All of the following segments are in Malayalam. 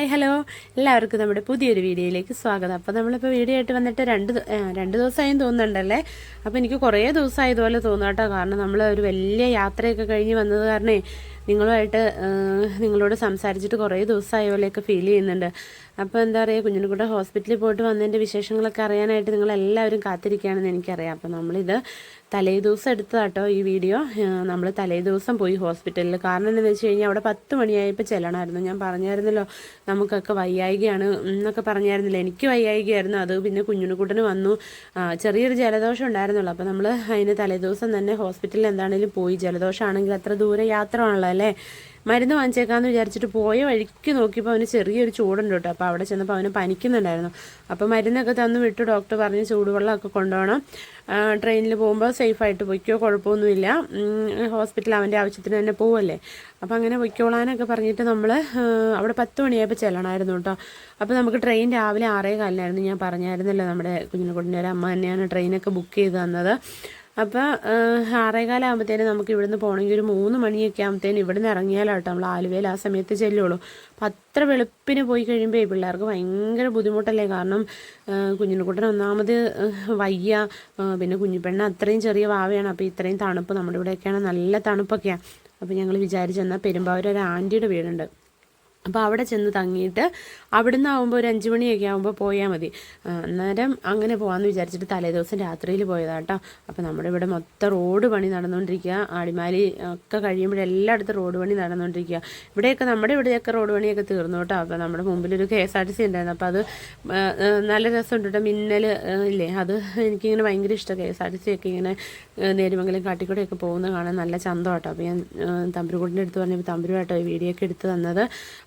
Hi hello. എല്ലാവർക്കും നമ്മുടെ പുതിയൊരു വീഡിയോയിലേക്ക് സ്വാഗതം. അപ്പോൾ നമ്മളിപ്പോൾ വീഡിയോ ആയിട്ട് വന്നിട്ട് രണ്ട് രണ്ട് ദിവസമായും തോന്നുന്നുണ്ടല്ലേ? അപ്പോൾ എനിക്ക് കുറേ ദിവസമായി ഇതുപോലെ തോന്നുക കേട്ടോ കാരണം നമ്മൾ ഒരു വലിയ യാത്രയൊക്കെ കഴിഞ്ഞ് വന്നത് കാരണേ നിങ്ങളുമായിട്ട് നിങ്ങളോട് സംസാരിച്ചിട്ട് കുറേ ദിവസമായ പോലെയൊക്കെ ഫീൽ ചെയ്യുന്നുണ്ട്. അപ്പോൾ എന്താ പറയുക കുഞ്ഞിനെക്കൂടെ ഹോസ്പിറ്റലിൽ പോയിട്ട് വന്നതിന്റെ വിശേഷങ്ങളൊക്കെ അറിയാനായിട്ട് നിങ്ങളെല്ലാവരും കാത്തിരിക്കുകയാണെന്ന് എനിക്കറിയാം. അപ്പോൾ നമ്മളിത് തലേ ദിവസം എടുത്തതാട്ടോ ഈ വീഡിയോ നമ്മൾ തലേ ദിവസം പോയി ഹോസ്പിറ്റലിൽ കാരണം എന്താണെന്ന് വെച്ച് കഴിഞ്ഞാൽ അവിടെ പത്ത് മണിയായപ്പോൾ ചെല്ലണമായിരുന്നു. ഞാൻ പറഞ്ഞായിരുന്നല്ലോ നമുക്കൊക്കെ വയ്യായികയാണ് എന്നൊക്കെ പറഞ്ഞായിരുന്നില്ല. എനിക്ക് വയ്യായികയായിരുന്നു. അത് പിന്നെ കുഞ്ഞുണിക്കുട്ടന് വന്നു. ചെറിയൊരു ജലദോഷം ഉണ്ടായിരുന്നുള്ളൂ. അപ്പോൾ നമ്മൾ അതിന് തലേ ദിവസം തന്നെ ഹോസ്പിറ്റലിൽ എന്താണെങ്കിലും പോയി. ജലദോഷമാണെങ്കിൽ അത്ര ദൂരെ യാത്ര ആണല്ലോ അല്ലേ? മരുന്ന് വാങ്ങിച്ചേക്കാന്ന് വിചാരിച്ചിട്ട് പോയ വഴിക്ക് നോക്കിയപ്പോൾ അവന് ചെറിയൊരു ചൂടുണ്ട് കേട്ടോ. അപ്പോൾ അവിടെ ചെന്നപ്പോൾ അവന് പനിക്കുന്നുണ്ടായിരുന്നു. അപ്പോൾ മരുന്നൊക്കെ തന്നു വിട്ടു. ഡോക്ടർ പറഞ്ഞ് ചൂടുവെള്ളമൊക്കെ കൊണ്ടുപോകണം. ട്രെയിനിൽ പോകുമ്പോൾ സേഫായിട്ട് പൊയ്ക്കോ കുഴപ്പമൊന്നുമില്ല. ഹോസ്പിറ്റൽ അവന്റെ ആവശ്യത്തിന് തന്നെ പോവല്ലേ? അപ്പോൾ അങ്ങനെ പൊയ്ക്കോളാനൊക്കെ പറഞ്ഞിട്ട് നമ്മൾ അവിടെ പത്ത് മണിയായപ്പോൾ ചെല്ലണമായിരുന്നു കേട്ടോ. അപ്പോൾ നമുക്ക് ട്രെയിൻ രാവിലെ ആറേ കാലിനായിരുന്നു ഞാൻ പറഞ്ഞായിരുന്നല്ലോ. നമ്മുടെ കുഞ്ഞിനെക്കുട്ടിന്റെ ഒരു അമ്മ തന്നെയാണ് ട്രെയിനൊക്കെ ബുക്ക് ചെയ്ത് തന്നത്. അപ്പോൾ ആറേകാലാകുമ്പോഴത്തേനും നമുക്ക് ഇവിടുന്ന് പോകണമെങ്കിൽ ഒരു മൂന്ന് മണിയൊക്കെ ആകുമ്പോഴത്തേനും ഇവിടുന്ന് ഇറങ്ങിയാലാട്ടോ നമ്മൾ ആലുവയിൽ ആ സമയത്ത് ചെല്ലുള്ളൂ. അപ്പം അത്ര വെളുപ്പിന് പോയി കഴിയുമ്പോൾ പിള്ളേർക്ക് ഭയങ്കര ബുദ്ധിമുട്ടല്ലേ? കാരണം കുഞ്ഞിനെക്കുട്ടൻ ഒന്നാമത് വയ്യ. പിന്നെ കുഞ്ഞിപ്പെണ്ണ അത്രയും ചെറിയ വാവയാണ്. അപ്പോൾ ഇത്രയും തണുപ്പ് നമ്മുടെ ഇവിടെയൊക്കെയാണ്. നല്ല തണുപ്പൊക്കെയാണ് അപ്പോൾ ഞങ്ങൾ വിചാരിച്ചെന്നാൽ പെരുമ്പാവൂർ ഒരു ആന്റിയുടെ വീടുണ്ട്. അപ്പോൾ അവിടെ ചെന്ന് തങ്ങിയിട്ട് അവിടുന്ന് ആകുമ്പോൾ ഒരു അഞ്ച് മണിയൊക്കെ ആകുമ്പോൾ പോയാൽ മതി. അന്നേരം അങ്ങനെ പോകാമെന്ന് വിചാരിച്ചിട്ട് തലേദിവസം രാത്രിയിൽ പോയതാട്ടോ അപ്പോൾ നമ്മുടെ ഇവിടെ മൊത്തം റോഡ് പണി നടന്നുകൊണ്ടിരിക്കുക ആടിമാലി ഒക്കെ കഴിയുമ്പോൾ എല്ലായിടത്തും റോഡ് പണി നടന്നുകൊണ്ടിരിക്കുക ഇവിടെയൊക്കെ നമ്മുടെ ഇവിടെയൊക്കെ റോഡ് പണിയൊക്കെ തീർന്നു കേട്ടോ അപ്പോൾ നമ്മുടെ മുമ്പിലൊരു K S R T C ഉണ്ടായിരുന്നു. അപ്പോൾ അത് നല്ല രസമുണ്ട് കേട്ടോ മിന്നൽ ഇല്ലേ? അത് എനിക്കിങ്ങനെ ഭയങ്കര ഇഷ്ടമാണ് K S R T C ഒക്കെ ഇങ്ങനെ നേരുമംഗലം കാട്ടിക്കൂടെയൊക്കെ പോകുന്നത് കാണാൻ നല്ല ചന്തം കേട്ടോ അപ്പോൾ ഞാൻ തമ്പുരുകൂടിന്റെ അടുത്ത് പറഞ്ഞപ്പോൾ തമ്പുരുമായിട്ടോ ഈ വീഡിയോ ഒക്കെ എടുത്ത് തന്നത്.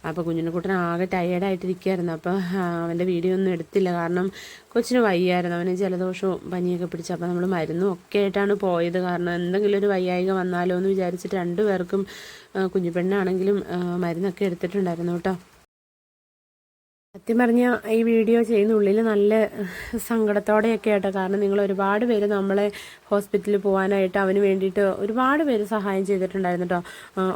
അപ്പോൾ കുഞ്ഞിനെക്കുട്ടൻ ആകെ ടയേർഡായിട്ടിരിക്കുകയായിരുന്നു അപ്പോൾ അവന്റെ വീഡിയോ ഒന്നും എടുത്തില്ല. കാരണം കൊച്ചിന് വയ്യായിരുന്നു. അവന് ജലദോഷവും പനിയൊക്കെ പിടിച്ച് അപ്പോൾ നമ്മൾ മരുന്നും ഒക്കെ ആയിട്ടാണ് പോയത്. കാരണം എന്തെങ്കിലും ഒരു വയ്യായിക വന്നാലോ എന്ന് വിചാരിച്ചിട്ട് രണ്ടുപേർക്കും കുഞ്ഞുപെണ്ണാണെങ്കിലും മരുന്നൊക്കെ എടുത്തിട്ടുണ്ടായിരുന്നു കേട്ടോ. സത്യം പറഞ്ഞാൽ ഈ വീഡിയോ ചെയ്യുന്ന ഉള്ളിൽ നല്ല സങ്കടത്തോടെയൊക്കെ ആട്ടോ. കാരണം നിങ്ങൾ ഒരുപാട് പേര് നമ്മളെ ഹോസ്പിറ്റലിൽ പോകാനായിട്ട് അവന് വേണ്ടിയിട്ട് ഒരുപാട് പേര് സഹായം ചെയ്തിട്ടുണ്ടായിരുന്നു കേട്ടോ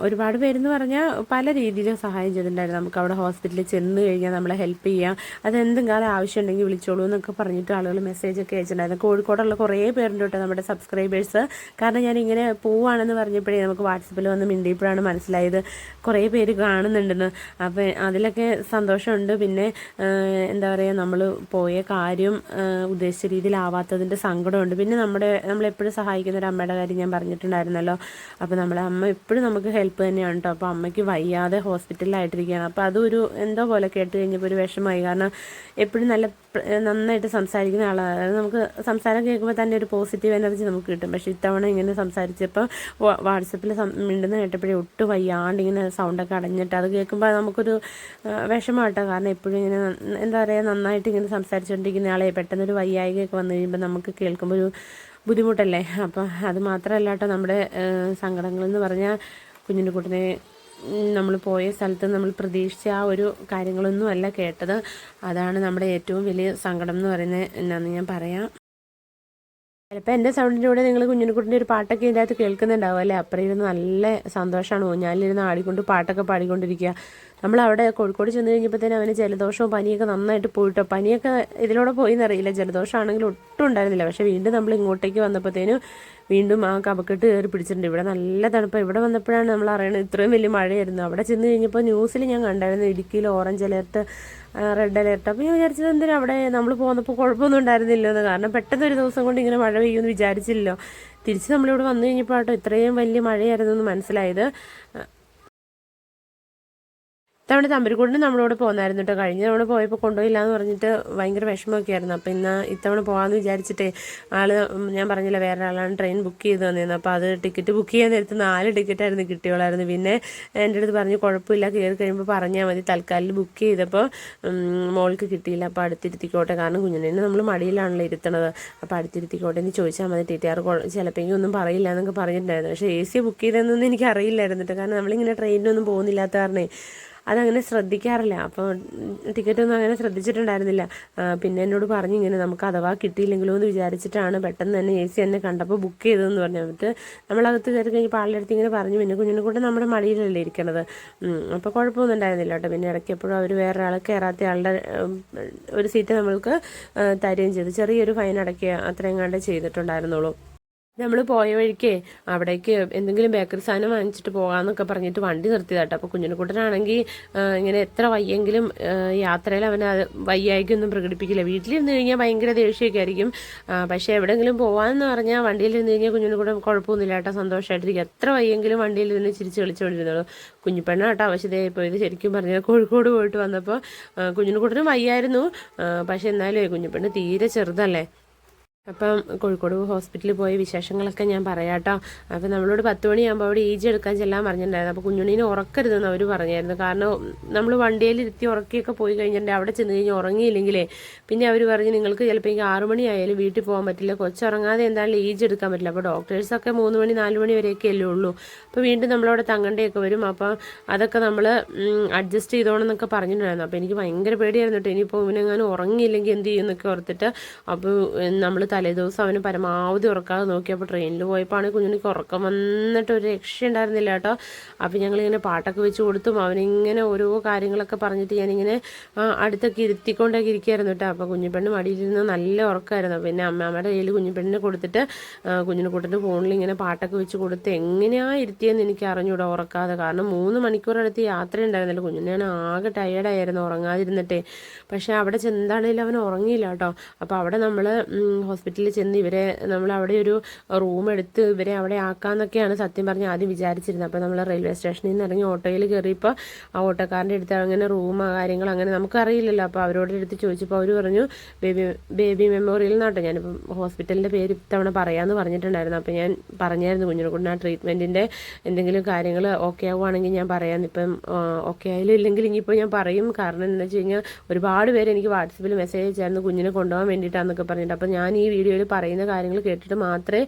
ഒരുപാട് പേരെന്ന് പറഞ്ഞാൽ പല രീതിയിൽ സഹായം ചെയ്തിട്ടുണ്ടായിരുന്നു. നമുക്ക് അവിടെ ഹോസ്പിറ്റലിൽ ചെന്ന് കഴിഞ്ഞാൽ നമ്മളെ ഹെൽപ്പ് ചെയ്യാം. അതെന്തും കാലം ആവശ്യമുണ്ടെങ്കിൽ വിളിച്ചോളൂ എന്നൊക്കെ പറഞ്ഞിട്ട് ആളുകൾ മെസ്സേജ് ഒക്കെ അയച്ചിട്ടുണ്ടായിരുന്നു. കോഴിക്കോടുള്ള കുറേ പേരുണ്ട് കേട്ടോ നമ്മുടെ സബ്സ്ക്രൈബേഴ്സ് കാരണം ഞാൻ ഇങ്ങനെ പോവാണെന്ന് പറഞ്ഞപ്പോഴേ നമുക്ക് വാട്സപ്പിൽ വന്ന് മിണ്ടിയപ്പോഴാണ് മനസ്സിലായത്. കുറേ പേര് കാണുന്നുണ്ടെന്ന്. അപ്പോൾ അതിലൊക്കെ സന്തോഷമുണ്ട്. പിന്നെ എന്താ പറയുക നമ്മൾ പോയ കാര്യം ഉദ്ദേശിച്ച രീതിയിലാവാത്തതിന്റെ സങ്കടമുണ്ട്. പിന്നെ നമ്മുടെ നമ്മളെപ്പോഴും സഹായിക്കുന്ന ഒരു അമ്മയുടെ കാര്യം ഞാൻ പറഞ്ഞിട്ടുണ്ടായിരുന്നല്ലോ. അപ്പോൾ നമ്മളെ അമ്മ എപ്പോഴും നമുക്ക് ഹെൽപ്പ് തന്നെയാണ് കേട്ടോ അപ്പോൾ അമ്മയ്ക്ക് വയ്യാതെ ഹോസ്പിറ്റലിലായിട്ടിരിക്കുകയാണ്. അപ്പോൾ അതൊരു എന്തോ പോലെ കേട്ട് കഴിഞ്ഞപ്പോൾ ഒരു വിഷമമായി. കാരണം എപ്പോഴും നല്ല നന്നായിട്ട് സംസാരിക്കുന്ന ആളാണ്. അതായത് നമുക്ക് സംസാരം കേൾക്കുമ്പോൾ തന്നെ ഒരു പോസിറ്റീവ് എനർജി നമുക്ക് കിട്ടും. പക്ഷേ ഇത്തവണ ഇങ്ങനെ സംസാരിച്ചപ്പോൾ വാട്സപ്പിൽ മിണ്ടുന്ന കേട്ടപ്പോഴേ ഒട്ടും വയ്യാണ്ട് ഇങ്ങനെ സൗണ്ടൊക്കെ അടഞ്ഞിട്ട് അത് കേൾക്കുമ്പോൾ നമുക്കൊരു വിഷമമാട്ടോ കാരണം എപ്പോഴും ഇങ്ങനെ എന്താ പറയുക നന്നായിട്ട് ഇങ്ങനെ സംസാരിച്ചുകൊണ്ടിരിക്കുന്ന ആളെ പെട്ടെന്നൊരു വയ്യായികയൊക്കെ വന്നു കഴിയുമ്പോൾ നമുക്ക് കേൾക്കുമ്പോൾ ഒരു ബുദ്ധിമുട്ടല്ലേ? അപ്പം അത് മാത്രമല്ല കേട്ടോ നമ്മുടെ സങ്കടങ്ങളെന്ന് പറഞ്ഞാൽ കുഞ്ഞിന്റെ കൂട്ടിനെ നമ്മൾ പോയ സ്ഥലത്ത് നമ്മൾ പ്രതീക്ഷിച്ച ആ ഒരു കാര്യങ്ങളൊന്നും അല്ല കേട്ടത്. അതാണ് നമ്മുടെ ഏറ്റവും വലിയ സങ്കടം എന്ന് പറയുന്നത്. എന്നാന്ന് ഞാൻ പറയാം. ചിലപ്പോൾ എന്റെ സൗണ്ടിന്റെ കൂടെ നിങ്ങൾ കുഞ്ഞിനെക്കുട്ടിന്റെ ഒരു പാട്ടൊക്കെ ഇതിന്റെ അകത്ത് കേൾക്കുന്നുണ്ടാവും അല്ലേ? അപ്പുറം ഇരുന്ന് നല്ല സന്തോഷമാണ് ഊഞ്ഞാലിരുന്ന് ആടിക്കൊണ്ട് പാട്ടൊക്കെ പാടിക്കൊണ്ടിരിക്കുക നമ്മൾ അവിടെ കോഴിക്കോട് ചെന്ന് കഴിഞ്ഞപ്പോഴത്തേനും അവന് ജലദോഷവും പനിയൊക്കെ നന്നായിട്ട് പോയിട്ടോ? പനിയൊക്കെ ഇതിലൂടെ പോയി എന്നറിയില്ല ജലദോഷമാണെങ്കിൽ ഒട്ടും ഉണ്ടായിരുന്നില്ല. പക്ഷേ വീണ്ടും നമ്മൾ ഇങ്ങോട്ടേക്ക് വന്നപ്പോഴത്തേനും വീണ്ടും ആ കപക്കെട്ട് കയറി പിടിച്ചിട്ടുണ്ട്. ഇവിടെ നല്ല തണുപ്പ്. ഇവിടെ വന്നപ്പോഴാണ് നമ്മൾ അറിയണത് ഇത്രയും വലിയ മഴയായിരുന്നു. അവിടെ ചെന്ന് കഴിഞ്ഞപ്പോൾ ന്യൂസിൽ ഞാൻ കണ്ടായിരുന്നു ഇടുക്കിയിൽ ഓറഞ്ച് അലേർട്ട്. റെഡ് അലേർട്ട് അപ്പോൾ ഞാൻ വിചാരിച്ചത് എന്തിനാ അവിടെ നമ്മൾ പോകുന്നപ്പോൾ കുഴപ്പമൊന്നും ഉണ്ടായിരുന്നില്ലോ എന്ന്. കാരണം പെട്ടെന്ന് ഒരു ദിവസം കൊണ്ട് ഇങ്ങനെ മഴ പെയ്യുമെന്ന് വിചാരിച്ചില്ലല്ലോ. തിരിച്ച് നമ്മളിവിടെ വന്നു കഴിഞ്ഞപ്പോൾ കേട്ടോ ഇത്രയും വലിയ മഴയായിരുന്നു എന്ന് മനസ്സിലായത്. ഇത്തവണ തമ്പരിക്കൂടിന് നമ്മളോട് പോകുന്നായിരുന്നു കേട്ടോ കഴിഞ്ഞ തവണ പോയപ്പോൾ കൊണ്ടുപോയില്ല എന്ന് പറഞ്ഞിട്ട് ഭയങ്കര വിഷമമൊക്കെ ആയിരുന്നു അപ്പോൾ ഇന്ന് ഇത്തവണ പോകാമെന്ന് വിചാരിച്ചിട്ടേ ഉം, ഞാൻ പറഞ്ഞില്ല വേറെ ആളാണ് ട്രെയിൻ ബുക്ക് ചെയ്ത് തന്നിരുന്നത് അപ്പോൾ അത് ടിക്കറ്റ് ബുക്ക് ചെയ്യാൻ നേരത്ത് നാല് ടിക്കറ്റായിരുന്നു കിട്ടിയോളായിരുന്നു. പിന്നെ എന്റെ അടുത്ത് പറഞ്ഞു കുഴപ്പമില്ല കയറി കഴിയുമ്പോൾ പറഞ്ഞാൽ മതി. തൽക്കാലം ബുക്ക് ചെയ്തപ്പോൾ മോൾക്ക് കിട്ടിയില്ല. അപ്പോൾ അടുത്തിരുത്തിക്കോട്ടെ. കാരണം കുഞ്ഞിനെ നമ്മൾ മടിയിലാണല്ലോ ഇരുത്തണത്. അപ്പോൾ അടുത്തിരുത്തിക്കോട്ടെ എന്ന് ചോദിച്ചാൽ മതി. ടി ടി ആർ ചിലപ്പോൾ ഒന്നും പറയില്ല എന്നൊക്കെ പറഞ്ഞിട്ടുണ്ടായിരുന്നു. പക്ഷേ എ സി ബുക്ക് ചെയ്തതെന്നൊന്നും എനിക്ക് അറിയില്ലായിരുന്നു കേട്ടോ കാരണം നമ്മളിങ്ങനെ ട്രെയിനിനൊന്നും പോകുന്നില്ലാത്ത കാരണേ. അതങ്ങനെ ശ്രദ്ധിക്കാറില്ല. അപ്പോൾ ടിക്കറ്റൊന്നും അങ്ങനെ ശ്രദ്ധിച്ചിട്ടുണ്ടായിരുന്നില്ല. പിന്നെ എന്നോട് പറഞ്ഞു ഇങ്ങനെ നമുക്ക് അഥവാ കിട്ടിയില്ലെങ്കിലോ എന്ന് വിചാരിച്ചിട്ടാണ് പെട്ടെന്ന് തന്നെ എ സി എന്നെ കണ്ടപ്പോൾ ബുക്ക് ചെയ്തതെന്ന് പറഞ്ഞു. എന്നിട്ട് നമ്മളകത്ത് കയറി കഴിഞ്ഞപ്പോൾ ആളുടെ ഇങ്ങനെ പറഞ്ഞു. പിന്നെ കുഞ്ഞിനെ കൂടെ നമ്മുടെ മടിയിലല്ലേ ഇരിക്കണത്. അപ്പോൾ കുഴപ്പമൊന്നും ഉണ്ടായിരുന്നില്ല കേട്ടോ. പിന്നെ ഇടയ്ക്ക് എപ്പോഴും അവർ വേറെ ആൾ കയറാത്ത ആളുടെ ഒരു സീറ്റ് നമ്മൾക്ക് തരുകയും ചെയ്തു. ചെറിയൊരു ഫൈൻ അടയ്ക്കുക അത്രയും കണ്ടേ ചെയ്തിട്ടുണ്ടായിരുന്നുള്ളൂ. നമ്മൾ പോയ വഴിക്ക് അവിടേക്ക് എന്തെങ്കിലും ബേക്കറി സാധനം വാങ്ങിച്ചിട്ട് പോകാമെന്നൊക്കെ പറഞ്ഞിട്ട് വണ്ടി നിർത്തിയതാട്ടോ. അപ്പോൾ കുഞ്ഞിനെക്കുട്ടനാണെങ്കിൽ ഇങ്ങനെ എത്ര വയ്യെങ്കിലും യാത്രയിൽ അവൻ വയ്യായിക്കൊന്നും പ്രകടിപ്പിക്കില്ല. വീട്ടിലിരുന്ന് കഴിഞ്ഞാൽ ഭയങ്കര ദേഷ്യമൊക്കെ ആയിരിക്കും പക്ഷേ എവിടെയെങ്കിലും പോകാമെന്ന് പറഞ്ഞാൽ വണ്ടിയിലിരുന്ന് കഴിഞ്ഞാൽ കുഞ്ഞിന് കൂടെ കുഴപ്പമൊന്നുമില്ല കേട്ടോ സന്തോഷമായിട്ടിരിക്കും എത്ര വയ്യെങ്കിലും വണ്ടിയിലിരുന്ന് ചിരിച്ച് കളിച്ചുകൊണ്ടിരുന്നുള്ളൂ കുഞ്ഞിപ്പെണ്ണ കേട്ടോ അവശതയായി പോയത്. ശരിക്കും പറഞ്ഞാൽ കോഴിക്കോട് പോയിട്ട് വന്നപ്പോൾ കുഞ്ഞിനുകൂട്ടനും വയ്യായിരുന്നു. പക്ഷേ എന്നാലും കുഞ്ഞിപ്പെണ്ണ് തീരെ ചെറുതല്ലേ? അപ്പം കോഴിക്കോട് ഹോസ്പിറ്റലിൽ പോയ വിശേഷങ്ങളൊക്കെ ഞാൻ പറയാട്ടോ. അപ്പം നമ്മളോട് പത്ത് മണിയാകുമ്പോൾ അവിടെ ഈജി എടുക്കാൻ ചെല്ലാൻ പറഞ്ഞിട്ടുണ്ടായിരുന്നു. അപ്പോൾ കുഞ്ഞുണ്ണീനെ ഉറക്കരുതെന്ന് അവർ പറഞ്ഞായിരുന്നു. കാരണം നമ്മൾ വണ്ടിയിൽ ഇരുത്തി ഉറക്കിയൊക്കെ പോയി കഴിഞ്ഞിട്ടുണ്ടെങ്കിൽ അവിടെ ചെന്ന് കഴിഞ്ഞ് ഉറങ്ങിയില്ലെങ്കിലേ. പിന്നെ അവർ പറഞ്ഞ് നിങ്ങൾക്ക് ചിലപ്പോൾ എനിക്ക് ആറു മണി വീട്ടിൽ പോകാൻ പറ്റില്ല. കൊച്ചുറങ്ങാതെ എന്തായാലും ഈജ് എടുക്കാൻ പറ്റില്ല. അപ്പോൾ ഡോക്ടേഴ്സൊക്കെ മൂന്ന് മണി നാല് മണി വരെയൊക്കെ അല്ലേ ഉള്ളൂ. അപ്പോൾ വീണ്ടും നമ്മളവിടെ തങ്ങണ്ടയൊക്കെ വരും. അപ്പോൾ അതൊക്കെ നമ്മൾ അഡ്ജസ്റ്റ് ചെയ്തോണമെന്നൊക്കെ പറഞ്ഞിട്ടുണ്ടായിരുന്നു. അപ്പോൾ എനിക്ക് ഭയങ്കര പേടിയായിരുന്നു കേട്ടോ. ഇനിയിപ്പോൾ ഇവനെങ്ങാനും ഉറങ്ങിയില്ലെങ്കിൽ എന്ത് ചെയ്യുമെന്നൊക്കെ ഓർത്തിട്ട്. അപ്പോൾ നമ്മൾ തലേദിവസം അവന് പരമാവധി ഉറക്കാതെ നോക്കിയപ്പോൾ ട്രെയിനിൽ പോയപ്പോൾ ആണെങ്കിൽ കുഞ്ഞിനിക്ക് ഉറക്കം വന്നിട്ട് ഒരു രക്ഷ ഉണ്ടായിരുന്നില്ല കേട്ടോ. അപ്പോൾ ഞങ്ങളിങ്ങനെ പാട്ടൊക്കെ വെച്ച് കൊടുത്തും അവനിങ്ങനെ ഓരോ കാര്യങ്ങളൊക്കെ പറഞ്ഞിട്ട് ഞാനിങ്ങനെ അടുത്തൊക്കെ ഇരുത്തിക്കൊണ്ടൊക്കെ ഇരിക്കുകയായിരുന്നു കേട്ടോ. അപ്പോൾ കുഞ്ഞിപ്പെണ്ണ് മടിയിലിരുന്ന് നല്ല ഉറക്കമായിരുന്നു പിന്നെ അമ്മമ്മയുടെ കയ്യിൽ കുഞ്ഞിപ്പെണ്ണിനെ കൊടുത്തിട്ട് കുഞ്ഞിനെ കൂട്ടിട്ട് ഫോണിൽ ഇങ്ങനെ പാട്ടൊക്കെ വെച്ച് കൊടുത്ത് എങ്ങനെയാണ് ഇരുത്തിയെന്ന് എനിക്ക് അറിഞ്ഞൂടാ ഉറക്കാതെ. കാരണം മൂന്ന് മണിക്കൂറടുത്ത് യാത്ര ഉണ്ടായിരുന്നില്ല. കുഞ്ഞിനെ ആകെ ടയേർഡായിരുന്നു ഉറങ്ങാതിരുന്നിട്ടേ. പക്ഷേ അവിടെ ചെന്താണേലും അവൻ ഉറങ്ങിയില്ല കേട്ടോ. അപ്പോൾ അവിടെ നമ്മൾ ഹോസ്പിറ്റലിൽ ചെന്ന് ഇവരെ നമ്മൾ അവിടെ ഒരു റൂം എടുത്ത് ഇവരെ അവിടെ ആക്കാന്നൊക്കെയാണ് സത്യം പറഞ്ഞ് ആദ്യം വിചാരിച്ചിരുന്നത്. അപ്പോൾ നമ്മൾ റെയിൽവേ സ്റ്റേഷനിൽ നിന്ന് ഇറങ്ങി ഓട്ടോയിൽ കയറിയപ്പോൾ ആ ഓട്ടോക്കാരന്റെ അടുത്ത് അങ്ങനെ റൂം കാര്യങ്ങൾ അങ്ങനെ നമുക്കറിയില്ലല്ലോ. അപ്പോൾ അവരോട് എടുത്ത് ചോദിച്ചപ്പോൾ അവർ പറഞ്ഞു ബേബി ബേബി മെമ്മോറിയൽ എന്നാട്ടോ ഞാനിപ്പം ഹോസ്പിറ്റലിന്റെ പേര് ഇത്തവണ പറയാമെന്ന് പറഞ്ഞിട്ടുണ്ടായിരുന്നു. അപ്പോൾ ഞാൻ പറഞ്ഞായിരുന്നു കുഞ്ഞിനെ കൊണ്ട് ആ ട്രീറ്റ്മെന്റിന്റെ എന്തെങ്കിലും കാര്യങ്ങൾ ഓക്കെ ആവുകയാണെങ്കിൽ ഞാൻ പറയാം ഇപ്പം ഓക്കെ ആയാലും ഇല്ലെങ്കിൽ ഇനിയിപ്പോൾ ഞാൻ പറയും. കാരണം എന്താ വെച്ച് കഴിഞ്ഞാൽ ഒരുപാട് പേര് എനിക്ക് വാട്സപ്പിൽ മെസ്സേജ് അയച്ചായിരുന്നു കുഞ്ഞിനെ കൊണ്ടുപോകാൻ വേണ്ടിയിട്ടാണെന്നൊക്കെ പറഞ്ഞിട്ട്. അപ്പോൾ ഞാൻ ഈ വീഡിയോയിൽ പറയുന്ന കാര്യങ്ങൾ കേട്ടിട്ട് മാത്രമേ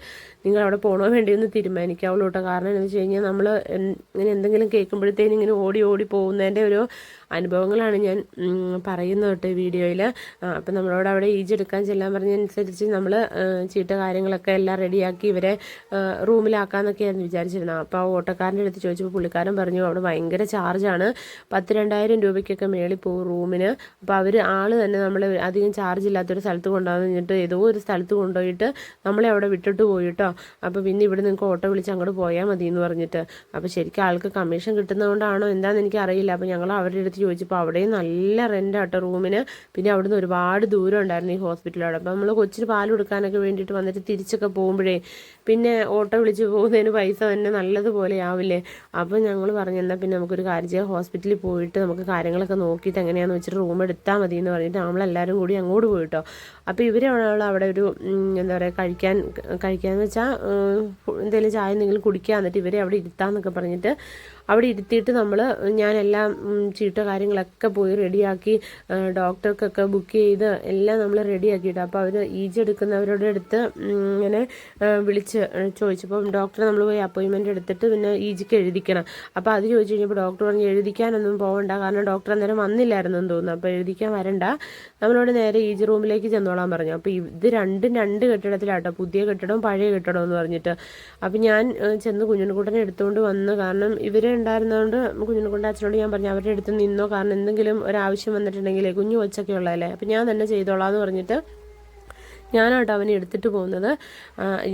നിങ്ങൾ അവിടെ പോകണോ വേണ്ടിയെന്ന് തീരുമാനിക്കാവുള്ളൂ കേട്ടോ. കാരണം എന്താണെന്ന് വെച്ച് കഴിഞ്ഞാൽ നമ്മൾ ഇങ്ങനെ എന്തെങ്കിലും കേൾക്കുമ്പോഴത്തേനും ഇങ്ങനെ ഓടി ഓടി പോകുന്നതിന്റെ ഒരു അനുഭവങ്ങളാണ് ഞാൻ പറയുന്നത് തൊട്ട് വീഡിയോയിൽ അപ്പം നമ്മളോട് അവിടെ ഈജ് എടുക്കാൻ ചെല്ലാൻ പറഞ്ഞതനുസരിച്ച് നമ്മൾ ചീട്ട കാര്യങ്ങളൊക്കെ എല്ലാം റെഡിയാക്കി ഇവരെ റൂമിലാക്കാന്നൊക്കെയായിരുന്നു വിചാരിച്ചിരുന്നത്. അപ്പോൾ ആ ഓട്ടോക്കാരന്റെ അടുത്ത് ചോദിച്ചപ്പോൾ പുള്ളിക്കാരൻ പറഞ്ഞു അവിടെ ഭയങ്കര ചാർജാണ്. പത്ത് രണ്ടായിരം രൂപയ്ക്കൊക്കെ മേളിൽ പോകും റൂമിന്. അപ്പോൾ അവർ ആൾ തന്നെ നമ്മൾ അധികം ചാർജ് ഇല്ലാത്തൊരു സ്ഥലത്ത് കൊണ്ടുവന്ന് കഴിഞ്ഞിട്ട് ഏതോ ഒരു സ്ഥലത്ത് കൊണ്ടുപോയിട്ട് നമ്മളെ അവിടെ വിട്ടിട്ട് പോയിട്ടോ അപ്പോൾ പിന്നെ ഇവിടെ നിങ്ങൾക്ക് ഓട്ടോ വിളിച്ച് അങ്ങോട്ട് പോയാൽ മതി എന്ന് പറഞ്ഞിട്ട്. അപ്പോൾ ശരിക്കും ആൾക്ക് കമ്മീഷൻ കിട്ടുന്നതുകൊണ്ടാണോ എന്താണെന്ന് എനിക്ക് അറിയില്ല അപ്പോൾ ഞങ്ങൾ അവരുടെ അടുത്ത് ചോദിച്ചപ്പോൾ അവിടെയും നല്ല റെന്റ് ആട്ടോ റൂമിന് പിന്നെ അവിടുന്ന് ഒരുപാട് ദൂരം ഉണ്ടായിരുന്നു ഈ ഹോസ്പിറ്റലോട് അപ്പോൾ നമ്മൾ കൊച്ചിന് പാൽ കൊടുക്കാനൊക്കെ വേണ്ടിയിട്ട് വന്നിട്ട് തിരിച്ചൊക്കെ പോകുമ്പോഴേ പിന്നെ ഓട്ടോ വിളിച്ച് പോകുന്നതിന് പൈസ തന്നെ നല്ലതുപോലെ ആവില്ലേ? അപ്പോൾ ഞങ്ങൾ പറഞ്ഞു എന്നാൽ പിന്നെ നമുക്കൊരു കാര്യം ചെയ്യാം. ഹോസ്പിറ്റലിൽ പോയിട്ട് നമുക്ക് കാര്യങ്ങളൊക്കെ നോക്കിയിട്ട് എങ്ങനെയാണെന്ന് വെച്ചിട്ട് റൂം എടുത്താൽ മതി എന്ന് പറഞ്ഞിട്ട് നമ്മളെല്ലാവരും കൂടി അങ്ങോട്ട് പോയിട്ടോ. അപ്പോൾ ഇവർ അവിടെ ഒരു എന്താ പറയുക കഴിക്കാൻ കഴിക്കാന്ന് വെച്ചാൽ എന്തെങ്കിലും ചായ എന്തെങ്കിലും കുടിക്കുക എന്നിട്ട് ഇവരെ അവിടെ ഇരുത്താന്നൊക്കെ പറഞ്ഞിട്ട് അവിടെ ഇരുത്തിയിട്ട് നമ്മൾ ഞാൻ എല്ലാം ചീട്ട കാര്യങ്ങളൊക്കെ പോയി റെഡിയാക്കി ഡോക്ടർക്കൊക്കെ ബുക്ക് ചെയ്ത് എല്ലാം നമ്മൾ റെഡിയാക്കിയിട്ട് അപ്പോൾ അവർ ഈജ് എടുക്കുന്നവരുടെ അടുത്ത് ഇങ്ങനെ വിളിച്ച് ചോദിച്ചപ്പോൾ ഡോക്ടറെ നമ്മൾ പോയി അപ്പോയിൻമെന്റ് എടുത്തിട്ട് പിന്നെ ഈജിക്ക് എഴുതിക്കണം. അപ്പോൾ അത് ചോദിച്ചു കഴിഞ്ഞപ്പോൾ ഡോക്ടർ പറഞ്ഞു എഴുതിക്കാനൊന്നും പോകണ്ട കാരണം ഡോക്ടർ അന്നേരം വന്നില്ലായിരുന്നു എന്ന് തോന്നുന്നു. അപ്പോൾ എഴുതിക്കാൻ വരണ്ട. നമ്മളോട് നേരെ ഈജ് റൂമിലേക്ക് ചെന്നോളാൻ പറഞ്ഞു. അപ്പോൾ ഇത് രണ്ടും രണ്ട് കെട്ടിടത്തിലാട്ടോ. പുതിയ കെട്ടിടവും പഴയ കെട്ടിടവും എന്ന് പറഞ്ഞിട്ട്. അപ്പോൾ ഞാൻ ചെന്ന് കുഞ്ഞുണ്ണിക്കുട്ടനെ എടുത്തുകൊണ്ട് വന്ന്. കാരണം ഇവരെ ഉണ്ടായിരുന്നതുകൊണ്ട് കുഞ്ഞിനെ കൊണ്ട് അച്ഛനോട് ഞാൻ പറഞ്ഞു അവരുടെ അടുത്ത് നിന്നോ കാരണം എന്തെങ്കിലും ഒരാവശ്യം വന്നിട്ടുണ്ടെങ്കിൽ കുഞ്ഞു കൊച്ചൊക്കെ ഉള്ളതല്ലേ അപ്പം ഞാൻ തന്നെ ചെയ്തോളാം എന്ന് പറഞ്ഞിട്ട് ഞാനാട്ടോ അവനെ എടുത്തിട്ട് പോകുന്നത്.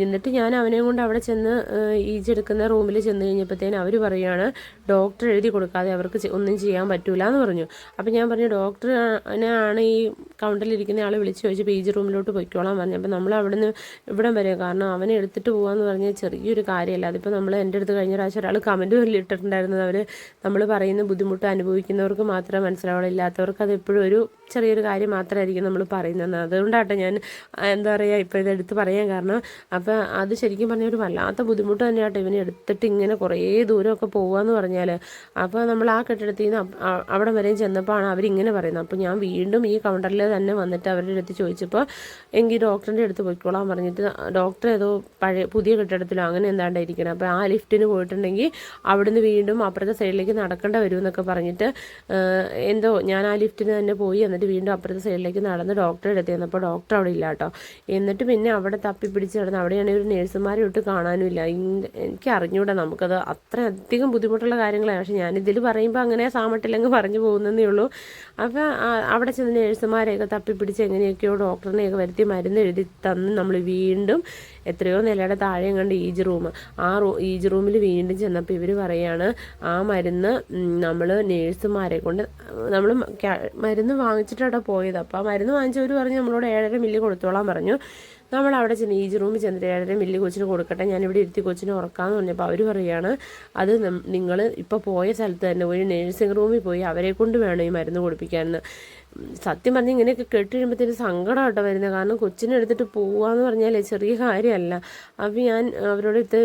എന്നിട്ട് ഞാൻ അവനെ കൊണ്ട് അവിടെ ചെന്ന് ഈജെടുക്കുന്ന റൂമിൽ ചെന്ന് കഴിഞ്ഞപ്പോഴത്തേനും അവർ പറയുകയാണ് ഡോക്ടർ എഴുതി കൊടുക്കാതെ അവർക്ക് ഒന്നും ചെയ്യാൻ പറ്റൂല എന്ന് പറഞ്ഞു. അപ്പം ഞാൻ പറഞ്ഞു ഡോക്ടറിനെ ആണ് ഈ കൗണ്ടറിലിരിക്കുന്ന ആൾ വിളിച്ച് ചോദിച്ചപ്പോൾ ഈജ് റൂമിലോട്ട് പോയിക്കോളാം പറഞ്ഞു. അപ്പം നമ്മൾ അവിടെ നിന്ന് ഇവിടെ വരെ കാരണം അവനെ എടുത്തിട്ട് പോകാമെന്ന് പറഞ്ഞാൽ ചെറിയൊരു കാര്യമല്ല അതിപ്പോൾ നമ്മൾ എന്റെ അടുത്ത് കഴിഞ്ഞ പ്രാവശ്യം ഒരാൾ കമന്റ് ഇട്ടിട്ടുണ്ടായിരുന്നത് അവർ നമ്മൾ പറയുന്ന ബുദ്ധിമുട്ട് അനുഭവിക്കുന്നവർക്ക് മാത്രമേ മനസ്സിലാവുള്ളൂ. ഇല്ലാത്തവർക്ക് അത് എപ്പോഴും ഒരു ചെറിയൊരു കാര്യം മാത്രമായിരിക്കും നമ്മൾ പറയുന്നത്. അതുകൊണ്ടാട്ടോ ഞാൻ എന്താ പറയുക ഇപ്പോൾ ഇത് എടുത്ത് പറയാൻ കാരണം അപ്പോൾ അത് ശരിക്കും പറഞ്ഞാൽ ഒരു വല്ലാത്ത ബുദ്ധിമുട്ട് തന്നെ കേട്ടോ ഇവനെ എടുത്തിട്ട് ഇങ്ങനെ കുറേ ദൂരമൊക്കെ പോകാന്ന് പറഞ്ഞാൽ അപ്പോൾ നമ്മൾ ആ കെട്ടിടത്തിൽ നിന്ന് അവിടെ വരെയും ചെന്നപ്പോഴാണ് അവരിങ്ങനെ പറയുന്നത്. അപ്പോൾ ഞാൻ വീണ്ടും ഈ കൗണ്ടറിൽ തന്നെ വന്നിട്ട് അവരുടെ അടുത്ത് ചോദിച്ചപ്പോൾ എങ്കിൽ ഡോക്ടറിന്റെ അടുത്ത് പോയിക്കോളാൻ പറഞ്ഞിട്ട് ഡോക്ടർ ഏതോ പഴയ പുതിയ കെട്ടിടത്തിലോ അങ്ങനെ എന്താണ്ടായിരിക്കണം. അപ്പോൾ ആ ലിഫ്റ്റിന് പോയിട്ടുണ്ടെങ്കിൽ അവിടുന്ന് വീണ്ടും അപ്പുറത്തെ സൈഡിലേക്ക് നടക്കേണ്ട വരും എന്നൊക്കെ പറഞ്ഞിട്ട് എന്തോ ഞാൻ ആ ലിഫ്റ്റിന് തന്നെ പോയി എന്നിട്ട് വീണ്ടും അപ്പുറത്തെ സൈഡിലേക്ക് നടന്ന് ഡോക്ടറെ അടുത്ത് ചെന്നപ്പോൾ ഡോക്ടർ അവിടെ ഇല്ല കേട്ടോ എന്നിട്ട് പിന്നെ അവിടെ തപ്പി പിടിച്ച് കിടന്ന് അവിടെയാണെങ്കിൽ ഒരു നേഴ്സുമാരെ ഒട്ട് കാണാനുമില്ല. എനിക്ക് അറിഞ്ഞൂടാ നമുക്കത് അത്ര അധികം ബുദ്ധിമുട്ടുള്ള കാര്യങ്ങളാണ് പക്ഷെ ഞാനിതിൽ പറയുമ്പോൾ അങ്ങനെ സാമട്ടില്ലെങ്കിൽ പറഞ്ഞു പോകുന്നതേ ഉള്ളൂ. അപ്പോൾ അവിടെ ചെന്ന് നേഴ്സുമാരെയൊക്കെ തപ്പി പിടിച്ച് എങ്ങനെയൊക്കെയോ ഡോക്ടറിനെയൊക്കെ വരുത്തി മരുന്ന് എഴുതി തന്ന് നമ്മൾ വീണ്ടും എത്രയോ നിലയുടെ താഴെ കണ്ട് ഈജ് റൂം. ആ റൂ ഈജ് റൂമിൽ വീണ്ടും ചെന്നപ്പോൾ ഇവർ പറയാണ് ആ മരുന്ന് നമ്മൾ നേഴ്സുമാരെ കൊണ്ട് നമ്മൾ മരുന്ന് വാങ്ങിച്ചിട്ടാണ് പോയത്. അപ്പോൾ ആ മരുന്ന് വാങ്ങിച്ചവർ പറഞ്ഞ് നമ്മളോട് ഏഴര മില്ലി കൊടുത്തോളാൻ പറഞ്ഞു നമ്മൾ അവിടെ ചെന്ന് ഈജ് റൂമിൽ ചെന്നിട്ട് മില്ലി കൊച്ചിന് കൊടുക്കട്ടെ ഞാനിവിടെ ഇരുത്തി കൊച്ചിന് ഉറക്കാമെന്ന് പറഞ്ഞപ്പോൾ അവർ പറയുകയാണ് അത് നിങ്ങൾ ഇപ്പോൾ പോയ സ്ഥലത്ത് തന്നെ ഒരു നേഴ്സിംഗ് റൂമിൽ പോയി അവരെ കൊണ്ട് വേണം ഈ മരുന്ന് കൊടുപ്പിക്കാനെന്ന്. സത്യം പറഞ്ഞ് ഇങ്ങനെയൊക്കെ കേട്ട് കഴിയുമ്പോഴത്തേന് സങ്കടം കേട്ടോ വരുന്നത് കാരണം കൊച്ചിനെ എടുത്തിട്ട് പോവാന്ന് പറഞ്ഞാൽ ചെറിയ കാര്യമല്ല. അപ്പോൾ ഞാൻ അവരോട് ഇത്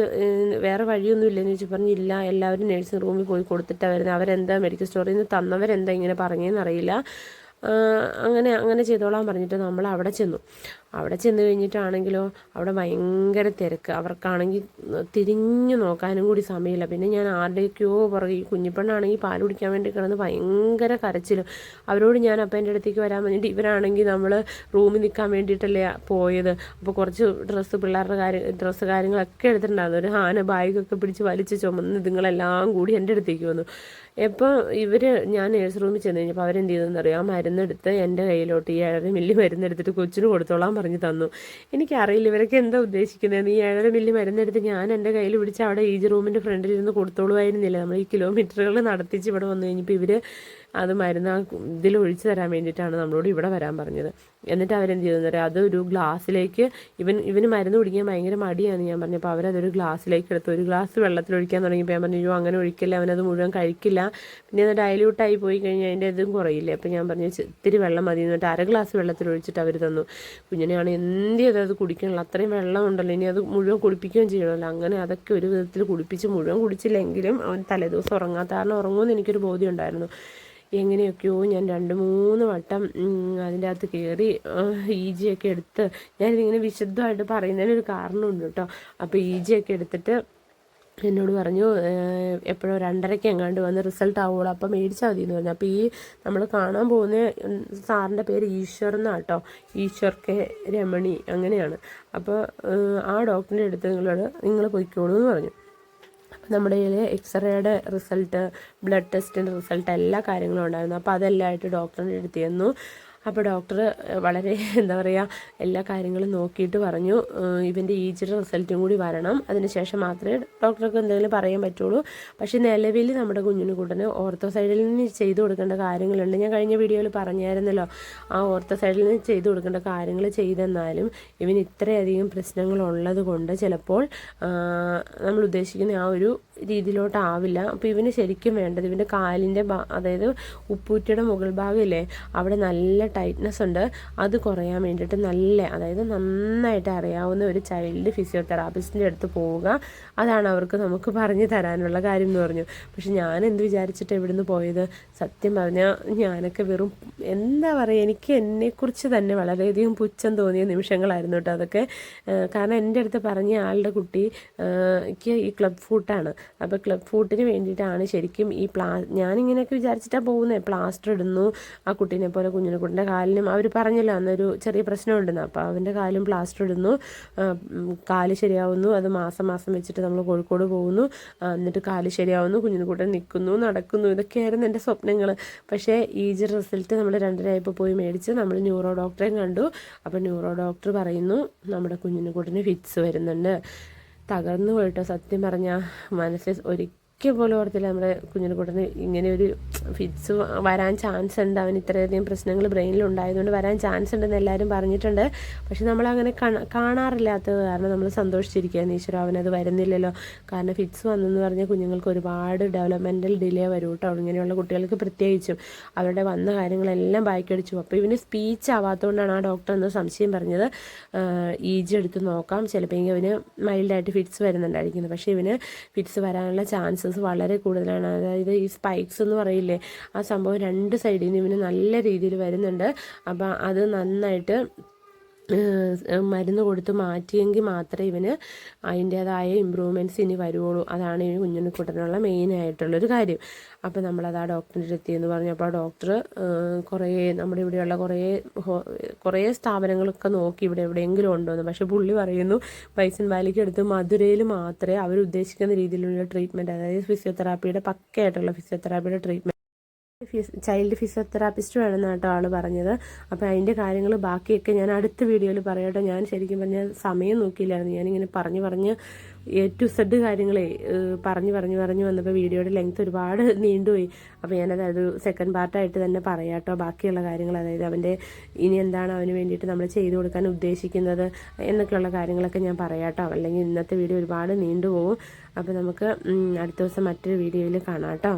വേറെ വഴിയൊന്നും ഇല്ലെന്ന് ചോദിച്ചു പറഞ്ഞു ഇല്ല എല്ലാവരും നേഴ്സിംഗ് റൂമിൽ പോയി കൊടുത്തിട്ടാണ് വരുന്നത് അവരെന്താ മെഡിക്കൽ സ്റ്റോറിൽ നിന്ന് തന്നവരെന്താ ഇങ്ങനെ പറഞ്ഞതെന്ന് അറിയില്ല അങ്ങനെ അങ്ങനെ ചെയ്തോളാൻ പറഞ്ഞിട്ട് നമ്മൾ അവിടെ ചെന്നു. അവിടെ ചെന്ന് കഴിഞ്ഞിട്ടാണെങ്കിലോ അവിടെ ഭയങ്കര തിരക്ക്. അവർക്കാണെങ്കിൽ തിരിഞ്ഞു നോക്കാനും കൂടി സമയമില്ല. പിന്നെ ഞാൻ ആരുടെയൊക്കെയോ പുറകെ ഈ കുഞ്ഞിപ്പെണ്ണാണെങ്കിൽ പാൽ കുടിക്കാൻ വേണ്ടി കിടന്ന് ഭയങ്കര കരച്ചിലും. അവരോട് ഞാൻ അപ്പം എന്റെ അടുത്തേക്ക് വരാൻ വേണ്ടിയിട്ട് ഇവരാണെങ്കിൽ നമ്മൾ റൂമിൽ നിൽക്കാൻ വേണ്ടിയിട്ടല്ലേ പോയത്. അപ്പോൾ കുറച്ച് ഡ്രസ്സ് പിള്ളേരുടെ കാര്യം ഡ്രസ്സ് കാര്യങ്ങളൊക്കെ എടുത്തിട്ടുണ്ടായിരുന്നു ഒരു ഹാന ബാഗൊക്കെ പിടിച്ച് വലിച്ച് ചുമന്ന് ഇതുങ്ങളെല്ലാം കൂടി എന്റെ അടുത്തേക്ക് വന്നു. എപ്പോൾ ഇവർ ഞാൻ നേഴ്സ് റൂമിൽ ചെന്ന് കഴിഞ്ഞപ്പോൾ അവരെന്ത് ചെയ്തെന്ന് അറിയാം? ആ മരുന്നെടുത്ത് എന്റെ കയ്യിലോട്ട് ഈ ഏഴര മില്ലി മരുന്നെടുത്തിട്ട് കൊച്ചിന് കൊടുത്തോളാൻ പറഞ്ഞു തന്നു. എനിക്കറിയില്ല ഇവരൊക്കെ എന്താ ഉദ്ദേശിക്കുന്നത്? ഈ ഏഴര മില്ലി മരുന്നെടുത്ത് ഞാൻ എന്റെ കയ്യിൽ പിടിച്ച് അവിടെ ഈജ് റൂമിന്റെ ഫ്രണ്ടിൽ ഇരുന്ന് കൊടുത്തോളുമായിരുന്നില്ല. നമ്മൾ ഈ കിലോമീറ്ററുകൾ നടത്തിച്ച് ഇവിടെ വന്നു കഴിഞ്ഞപ്പോൾ ഇവർ അത് മരുന്ന് ഇതിൽ ഒഴിച്ചു തരാൻ വേണ്ടിയിട്ടാണ് നമ്മളോട് ഇവിടെ വരാൻ പറഞ്ഞത്. എന്നിട്ട് അവരെന്ത് ചെയ്തെന്ന് പറയാം അതൊരു ഗ്ലാസ്സിലേക്ക് ഇവൻ ഇവന് മരുന്ന് കുടിക്കാൻ ഭയങ്കര മടിയാണ് ഞാൻ പറഞ്ഞപ്പോൾ അവരതൊരു ഗ്ലാസ്സിലേക്ക് എടുത്തു. ഒരു ഗ്ലാസ് വെള്ളത്തിൽ ഒഴിക്കാൻ തുടങ്ങിയപ്പോൾ ഞാൻ പറഞ്ഞു "അയ്യോ, അങ്ങനെ ഒഴിക്കില്ല അവനത് മുഴുവൻ കഴിക്കില്ല. പിന്നെ അത് ഡയലൂട്ടായി പോയി കഴിഞ്ഞാൽ അതിന്റെ ഇതും കുറയില്ലേ. അപ്പോൾ ഞാൻ പറഞ്ഞു "ചെ- ഇത്തിരി വെള്ളം മതി. എന്നിട്ട് അര ഗ്ലാസ് വെള്ളത്തിൽ ഒഴിച്ചിട്ട് അവർ തന്നു. കുഞ്ഞിനെയാണ് എന്ത് ചെയ്തത് അത് കുടിക്കണമല്ലോ അത്രയും വെള്ളം ഉണ്ടല്ലോ ഇനി അത് മുഴുവൻ കുടിപ്പിക്കുകയും ചെയ്യണമല്ലോ അങ്ങനെ അതൊക്കെ ഒരു വിധത്തിൽ കുടിപ്പിച്ച് മുഴുവൻ കുടിച്ചില്ലെങ്കിലും അവൻ തലേദിവസം ഉറങ്ങാത്ത കാരണം ഉറങ്ങുമെന്ന് എനിക്കൊരു ബോധ്യം ഉണ്ടായിരുന്നു. എങ്ങനെയൊക്കെയോ ഞാൻ രണ്ട് മൂന്ന് വട്ടം അതിന്റെ അകത്ത് കയറി ഈജിയൊക്കെ എടുത്ത് ഞാനിതിങ്ങനെ വിശുദ്ധമായിട്ട് പറയുന്നതിനൊരു കാരണമുണ്ട് കേട്ടോ. അപ്പോൾ ഈജിയൊക്കെ എടുത്തിട്ട് എന്നോട് പറഞ്ഞു എപ്പോഴോ രണ്ടരയ്ക്ക് എങ്ങാണ്ട് വന്ന് റിസൾട്ട് ആവുള്ളൂ അപ്പം മേടിച്ചാൽ മതി എന്ന് പറഞ്ഞു. അപ്പോൾ ഈ നമ്മൾ കാണാൻ പോകുന്ന സാറിന്റെ പേര് ഈശ്വർ എന്നാണ് കേട്ടോ. ഈശ്വർ കെ രമണി അങ്ങനെയാണ്. അപ്പോൾ ആ ഡോക്ടറിന്റെ അടുത്ത് നിങ്ങളോട് നിങ്ങൾ പൊയ്ക്കോളൂ എന്ന് പറഞ്ഞു. നമ്മുടെ കയ്യിൽ എക്സ്റേയുടെ റിസൾട്ട് ബ്ലഡ് ടെസ്റ്റിന്റെ റിസൾട്ട് എല്ലാ കാര്യങ്ങളും ഉണ്ടായിരുന്നു. അപ്പോൾ അതെല്ലാം ആയിട്ട് ഡോക്ടറിന്റെ അടുത്ത് ചെന്നു. അപ്പോൾ ഡോക്ടർ വളരെ എന്താ പറയുക എല്ലാ കാര്യങ്ങളും നോക്കിയിട്ട് പറഞ്ഞു ഇവന്റെ ഈജിയുടെ റിസൾട്ടും കൂടി വരണം. അതിനുശേഷം മാത്രമേ ഡോക്ടർക്ക് എന്തെങ്കിലും പറയാൻ പറ്റുള്ളൂ. പക്ഷേ നിലവിൽ നമ്മുടെ കുഞ്ഞിന് കൂട്ടന് ഓർത്തോ സൈഡിൽ നിന്ന് ചെയ്തു കൊടുക്കേണ്ട കാര്യങ്ങളുണ്ട്. ഞാൻ കഴിഞ്ഞ വീഡിയോയിൽ പറഞ്ഞായിരുന്നല്ലോ ആ ഓർത്തോ സൈഡിൽ നിന്ന് ചെയ്തു കൊടുക്കേണ്ട കാര്യങ്ങൾ ചെയ്തെന്നാലും ഇവന് ഇത്രയധികം പ്രശ്നങ്ങളുള്ളത് കൊണ്ട് ചിലപ്പോൾ നമ്മൾ ഉദ്ദേശിക്കുന്ന ആ ഒരു രീതിയിലോട്ടാവില്ല. അപ്പോൾ ഇവന് ശരിക്കും വേണ്ടത് ഇവന്റെ കാലിന്റെ അതായത് ഉപ്പൂറ്റിയുടെ മുകൾ ഭാഗമില്ലേ അവിടെ നല്ല ടൈറ്റ്നസ് ഉണ്ട്. അത് കുറയാൻ വേണ്ടിയിട്ട് നല്ല അതായത് നന്നായിട്ട് അറിയാവുന്ന ഒരു ചൈൽഡ് ഫിസിയോതെറാപ്പിസ്റ്റിന്റെ അടുത്ത് പോവുക. അതാണ് അവർക്ക് നമുക്ക് പറഞ്ഞു തരാനുള്ള കാര്യം എന്ന് പറഞ്ഞു. പക്ഷെ ഞാൻ എന്ത് വിചാരിച്ചിട്ട് ഇവിടുന്ന് പോയത്? സത്യം പറഞ്ഞാൽ ഞാനൊക്കെ വെറും എന്താ പറയുക എനിക്ക് എന്നെക്കുറിച്ച് തന്നെ വളരെയധികം പുച്ഛം തോന്നിയ നിമിഷങ്ങളായിരുന്നു കേട്ടോ അതൊക്കെ. കാരണം എന്റെ അടുത്ത് പറഞ്ഞ ആളുടെ കുട്ടി ഏഹ് ഈ ക്ലബ് ഫൂട്ടാണ് അപ്പോൾ ക്ലബ് ഫൂട്ടിന് വേണ്ടിയിട്ടാണ് ശരിക്കും ഈ പ്ലാ ഞാനിങ്ങനെയൊക്കെ വിചാരിച്ചിട്ടാണ് പോകുന്നത് പ്ലാസ്റ്റർ ഇടുന്നു. ആ കുട്ടീനെ പോലെ കുഞ്ഞിനെ കുട്ടിന്റെ കാലിനും അവർ പറഞ്ഞല്ലോ അന്നൊരു ചെറിയ പ്രശ്നം ഉണ്ടെന്ന് അപ്പോൾ അവന്റെ കാലും പ്ലാസ്റ്റർ ഇടുന്നു. കാൽ ശരിയാവുന്നു. അത് മാസം മാസം വെച്ചിട്ട് നമ്മൾ കോഴിക്കോട് പോകുന്നു. എന്നിട്ട് കാൽ ശരിയാവുന്നു. കുഞ്ഞിന് കൂടെ നിൽക്കുന്നു നടക്കുന്നു. ഇതൊക്കെയായിരുന്നു എന്റെ സ്വപ്നങ്ങൾ പക്ഷേ ഈജി റിസൾട്ട് നമ്മൾ രണ്ടരയായപ്പോൾ പോയി മേടിച്ച് നമ്മൾ ന്യൂറോ ഡോക്ടറെയും കണ്ടു. അപ്പോൾ ന്യൂറോ ഡോക്ടർ പറയുന്നു നമ്മുടെ കുഞ്ഞിന് കൂട്ടിന് ഫിറ്റ്സ് വരുന്നുണ്ട്. തകർന്നു പോയിട്ടോ സത്യം പറഞ്ഞാൽ മനസ്സിൽ ഒരിക്കൽ പോലും ഓർത്തില്ല നമ്മുടെ കുഞ്ഞിനെക്കൂട്ടന് ഇങ്ങനെ ഒരു ഫിറ്റ്സ് വരാൻ ചാൻസ് ഉണ്ട്. അവന് ഇത്രയധികം പ്രശ്നങ്ങൾ ബ്രെയിനിൽ ഉണ്ടായതുകൊണ്ട് വരാൻ ചാൻസ് ഉണ്ടെന്ന് എല്ലാവരും പറഞ്ഞിട്ടുണ്ട്. പക്ഷെ നമ്മളങ്ങനെ കാണാറില്ലാത്തത് കാരണം നമ്മൾ സന്തോഷിച്ചിരിക്കുകയാണ് ഈശ്വര അവനത് വരുന്നില്ലല്ലോ. കാരണം ഫിറ്റ്സ് വന്നെന്ന് പറഞ്ഞാൽ കുഞ്ഞുങ്ങൾക്ക് ഒരുപാട് ഡെവലപ്മെന്റൽ ഡിലേ വരും കേട്ടോ. ഇങ്ങനെയുള്ള കുട്ടികൾക്ക് പ്രത്യേകിച്ചും. അവരുടെ വന്ന കാര്യങ്ങളെല്ലാം ബാക്കടിച്ചു അപ്പോൾ ഇവന് സ്പീച്ച് ആവാത്തതുകൊണ്ടാണ് ആ ഡോക്ടർ എന്ന് സംശയം പറഞ്ഞത്. ഇ ജി എടുത്ത് നോക്കാം. ചിലപ്പോൾ ഇവന് മൈൽഡായിട്ട് ഫിറ്റ്സ് വരുന്നുണ്ടായിരിക്കുന്നത് പക്ഷേ ഇവന് ഫിറ്റ്സ് വരാനുള്ള ചാൻസസ് വളരെ കൂടുതലാണ്. അതായത് ഈ സ്പൈക്സ് എന്ന് പറയില്ലേ ആ സംഭവം രണ്ട് സൈഡിൽ നിന്ന് ഇവന് നല്ല രീതിയിൽ വരുന്നുണ്ട്. അപ്പം അത് നന്നായിട്ട് മരുന്ന് കൊടുത്ത് മാറ്റിയെങ്കിൽ മാത്രമേ ഇവന് അതിന്റേതായ ഇമ്പ്രൂവ്മെന്റ്സ് ഇനി വരുവുള്ളൂ. അതാണ് ഈ കുഞ്ഞുണ്ണിക്കുട്ടനുള്ള മെയിൻ ആയിട്ടുള്ളൊരു കാര്യം. അപ്പോൾ നമ്മളത് ആ ഡോക്ടറിന്റെ എത്തിയെന്ന് പറഞ്ഞപ്പോൾ ആ ഡോക്ടർ കുറേ നമ്മുടെ ഇവിടെയുള്ള കുറേ കുറേ സ്ഥാപനങ്ങളൊക്കെ നോക്കി ഇവിടെ എവിടെയെങ്കിലും ഉണ്ടോയെന്ന് പക്ഷേ പുള്ളി പറയുന്നു പൈസൻ വാലിക്ക് എടുത്ത് മധുരയിൽ മാത്രമേ അവരുദ്ദേശിക്കുന്ന രീതിയിലുള്ള ട്രീറ്റ്മെന്റ് അതായത് ഫിസിയോതെറാപ്പിയുടെ പക്കയായിട്ടുള്ള ഫിസിയോതെറാപ്പിയുടെ ട്രീറ്റ്മെന്റ് ചൈൽഡ് ഫിസിയോതെറാപ്പിസ്റ്റ് വേണമെന്ന് കേട്ടോ ആൾ പറഞ്ഞത്. അപ്പോൾ അതിന്റെ കാര്യങ്ങൾ ബാക്കിയൊക്കെ ഞാൻ അടുത്ത വീഡിയോയിൽ പറയട്ടോ. ഞാൻ ശരിക്കും പറഞ്ഞാൽ സമയം നോക്കിയില്ലായിരുന്നു. ഞാനിങ്ങനെ പറഞ്ഞു പറഞ്ഞ് എ ടു സെഡ് കാര്യങ്ങളെ പറഞ്ഞു പറഞ്ഞു പറഞ്ഞു വന്നപ്പോൾ വീഡിയോയുടെ ലെങ്ത് ഒരുപാട് നീണ്ടുപോയി. അപ്പോൾ ഞാനത് ഒരു സെക്കൻഡ് പാർട്ടായിട്ട് തന്നെ പറയാട്ടോ. ബാക്കിയുള്ള കാര്യങ്ങൾ അതായത് അവന്റെ ഇനി എന്താണ് അവന് വേണ്ടിയിട്ട് നമ്മൾ ചെയ്തു കൊടുക്കാൻ ഉദ്ദേശിക്കുന്നത് എന്നൊക്കെയുള്ള കാര്യങ്ങളൊക്കെ ഞാൻ പറയാട്ടോ. അല്ലെങ്കിൽ ഇന്നത്തെ വീഡിയോ ഒരുപാട് നീണ്ടുപോകും അപ്പോൾ നമുക്ക് അടുത്ത ദിവസം മറ്റൊരു വീഡിയോയിൽ കാണാം കേട്ടോ